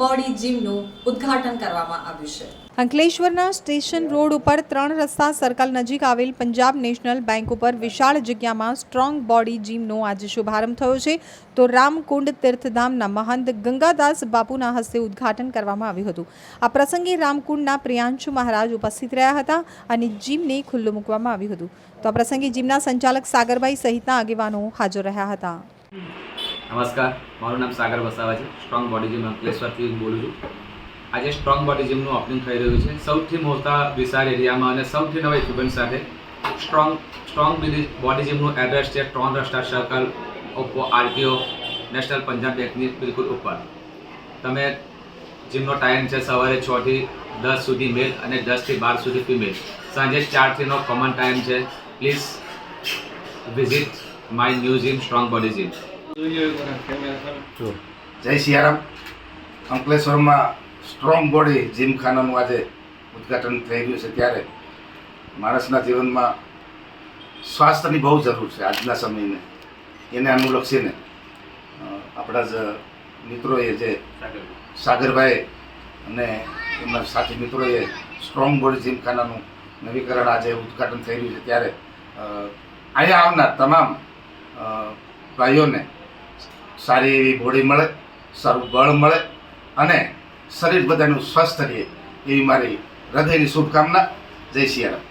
Body જીમનું ઉદ્ઘાટન કરવામાં આવ્યું છે. અંકલેશ્વરના સ્ટેશન રોડ ઉપર ત્રણ રસ્તા સર્કલ નજીક આવેલ પંજાબ નેશનલ બેંક ઉપર વિશાળ જગ્યામાં સ્ટ્રોંગ બોડી જીમનો આજે શુભારંભ થયો છે. તો રામકુંડ તીર્થધામના મહંત ગંગાદાસ બાપુના હસ્તે ઉદ્ઘાટન કરવામાં આવ્યું હતું. આ પ્રસંગે રામકુંડના પ્રિયાંશુ મહારાજ ઉપસ્થિત રહ્યા હતા અને જીમને ખુલ્લું મૂકવામાં આવ્યું હતું. તો આ પ્રસંગે જીમના સંચાલક સાગરભાઈ સહિતના આગેવાનો હાજર રહ્યા હતા. નમસ્કાર, મારું નામ સાગર વસાવા છે. સ્ટ્રોંગ બોડી જીમ અંકલેશ્વરથી બોલું છું. આજે સ્ટ્રોંગ બોડી જીમનું ઓપનિંગ થઈ રહ્યું છે. સૌથી મોટા વિશાળ એરિયામાં અને સૌથી નવા ઇક્વિપમેન્ટ સાથે સ્ટ્રોંગ સ્ટ્રોંગ બોડી જીમનું એડ્રેસ છે ટ્રોન રસ્ટા સર્કલ ઓપ્પો આરટીઓ નેશનલ પંજાબ બેંકની બિલકુલ ઉપર. તમે જીમનો ટાઈમ છે સવારે છથી દસ સુધી મેલ અને દસથી બાર સુધી ફિમેલ સાંજે ચારથીનો કોમન ટાઈમ છે. Please visit my new gym strong body gym જય સિયારામ. અંકલેશ્વરમાં સ્ટ્રોંગ બોડી જીમખાનાનું આજે ઉદ્ઘાટન થઈ રહ્યું છે ત્યારે માણસના જીવનમાં સ્વાસ્થ્યની બહુ જરૂર છે આજના સમયને. એને અનુલક્ષીને આપણા જ મિત્રોએ જે સાગરભાઈ. અને એમના સાથી મિત્રોએ સ્ટ્રોંગ બોડી જીમખાનાનું નવીકરણ આજે ઉદ્ઘાટન થઈ રહ્યું છે ત્યારે અહીંયા આવનાર તમામ ભાઈઓને સારી એવી બોડી મળે, સારું બળ મળે અને શરીર બધાનું સ્વસ્થ રહે એવી મારી હૃદયની શુભકામના. જય સિયારામ